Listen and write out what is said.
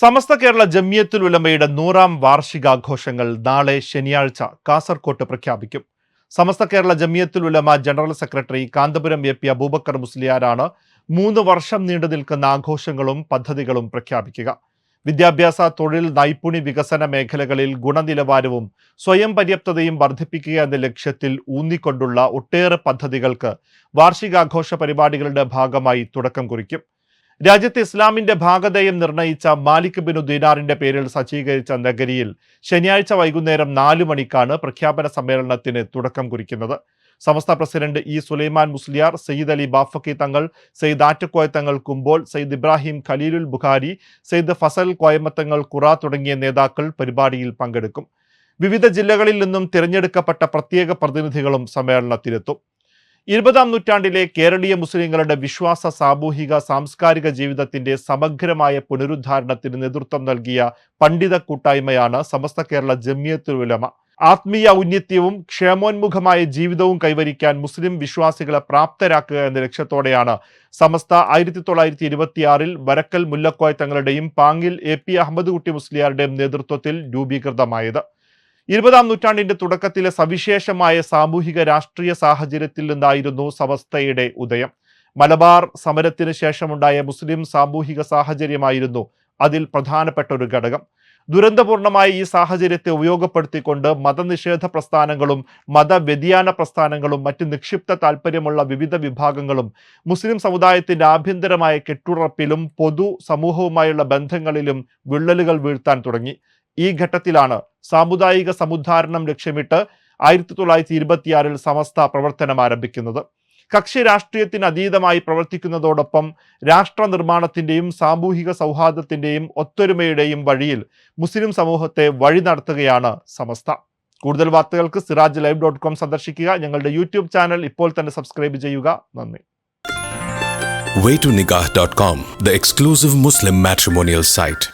സമസ്ത കേരള ജമിയത്തുൽ ഉലമയുടെ നൂറാം വാർഷികാഘോഷങ്ങൾ നാളെ ശനിയാഴ്ച കാസർകോട്ട് പ്രഖ്യാപിക്കും. Samastha Kerala Jamiyyathul Ulama general secretary Kanthapuram A P Aboobacker മുസ്ലിയാരാണ് മൂന്ന് വർഷം നീണ്ടു നിൽക്കുന്ന ആഘോഷങ്ങളും പദ്ധതികളും പ്രഖ്യാപിക്കുക. വിദ്യാഭ്യാസ തൊഴിൽ നൈപുണി വികസന മേഖലകളിൽ ഗുണനിലവാരവും സ്വയം പര്യാപ്തതയും വർദ്ധിപ്പിക്കുക എന്ന ലക്ഷ്യത്തിൽ ഊന്നിക്കൊണ്ടുള്ള ഒട്ടേറെ പദ്ധതികൾക്ക് വാർഷികാഘോഷ പരിപാടികളുടെ ഭാഗമായി തുടക്കം കുറിക്കും. രാജ്യത്തെ ഇസ്ലാമിന്റെ ഭാഗതയം നിർണയിച്ച മാലിക് ബിനു ദിനാറിന്റെ പേരിൽ സജ്ജീകരിച്ച നഗരിയിൽ ശനിയാഴ്ച വൈകുന്നേരം നാലു മണിക്കാണ് പ്രഖ്യാപന സമ്മേളനത്തിന് തുടക്കം കുറിക്കുന്നത്. സമസ്ത പ്രസിഡന്റ് ഇ സുലൈമാൻ മുസ്ലിയാർ സയ്യിദ് അലി ബാഫക്കി തങ്ങൾ സയ്യിദ് ആറ്റക്കോയ തങ്ങൾ കുമ്പോൾ സയ്യിദ് ഇബ്രാഹിം ഖലീലുൽ ബുഖാരി സയ്യിദ് ഫസൽ കോയമത്തങ്ങൾ ഖുറ തുടങ്ങിയ നേതാക്കൾ പരിപാടിയിൽ പങ്കെടുക്കും. വിവിധ ജില്ലകളിൽ നിന്നും തിരഞ്ഞെടുക്കപ്പെട്ട പ്രത്യേക പ്രതിനിധികളും സമ്മേളനത്തിലെത്തും. ഇരുപതാം നൂറ്റാണ്ടിലെ കേരളീയ മുസ്ലിങ്ങളുടെ വിശ്വാസ സാമൂഹിക സാംസ്കാരിക ജീവിതത്തിന്റെ സമഗ്രമായ പുനരുദ്ധാരണത്തിന് നേതൃത്വം നൽകിയ പണ്ഡിത കൂട്ടായ്മയാണ് സമസ്ത കേരള ജമിയത്തുൽ ഉലമ. ആത്മീയ ഔന്നത്യവും ക്ഷേമോന്മുഖമായ ജീവിതവും കൈവരിക്കാൻ മുസ്ലിം വിശ്വാസികളെ പ്രാപ്തരാക്കുക എന്ന ലക്ഷ്യത്തോടെയാണ് സമസ്ത ആയിരത്തി തൊള്ളായിരത്തി ഇരുപത്തിയാറിൽ വരക്കൽ മുല്ലക്കോയ തങ്ങളുടെയും പാങ്ങിൽ എ പി അഹമ്മദ് കുട്ടി മുസ്ലിയാരുടെയും നേതൃത്വത്തിൽ രൂപീകൃതമായത്. ഇരുപതാം നൂറ്റാണ്ടിന്റെ തുടക്കത്തിലെ സവിശേഷമായ സാമൂഹിക രാഷ്ട്രീയ സാഹചര്യത്തിൽ നിന്നായിരുന്നു സമസ്തയുടെ ഉദയം. മലബാർ സമരത്തിന് ശേഷമുണ്ടായ മുസ്ലിം സാമൂഹിക സാഹചര്യമായിരുന്നു അതിൽ പ്രധാനപ്പെട്ട ഒരു ഘടകം. ദുരന്തപൂർണമായ ഈ സാഹചര്യത്തെ ഉപയോഗപ്പെടുത്തിക്കൊണ്ട് മതനിഷേധ പ്രസ്ഥാനങ്ങളും മതവ്യതിയാന പ്രസ്ഥാനങ്ങളും മറ്റ് നിക്ഷിപ്ത താല്പര്യമുള്ള വിവിധ വിഭാഗങ്ങളും മുസ്ലിം സമുദായത്തിന്റെ ആഭ്യന്തരമായ കെട്ടുറപ്പിലും പൊതു സമൂഹവുമായുള്ള ബന്ധങ്ങളിലും വിള്ളലുകൾ വീഴ്ത്താൻ തുടങ്ങി. ഈ ഘട്ടത്തിലാണ് സാമുദായിക സമുദ്ധാരണം ലക്ഷ്യമിട്ട് ആയിരത്തി തൊള്ളായിരത്തി ഇരുപത്തിയാറിൽ സമസ്ത പ്രവർത്തനം ആരംഭിക്കുന്നത്. കക്ഷി രാഷ്ട്രീയത്തിന് അതീതമായി പ്രവർത്തിക്കുന്നതോടൊപ്പം രാഷ്ട്ര നിർമ്മാണത്തിന്റെയും സാമൂഹിക സൗഹാർദ്ദത്തിന്റെയും ഒത്തൊരുമയുടെയും വഴിയിൽ മുസ്ലിം സമൂഹത്തെ വഴി നടത്തുകയാണ് സമസ്ത. കൂടുതൽ വാർത്തകൾക്ക് സിറാജ് ലൈവ് ഡോട്ട് കോം സന്ദർശിക്കുക. ഞങ്ങളുടെ യൂട്യൂബ് ചാനൽ ഇപ്പോൾ തന്നെ സബ്സ്ക്രൈബ് ചെയ്യുക. നന്ദി. Waytonikah.com, the exclusive Muslim matrimonial site.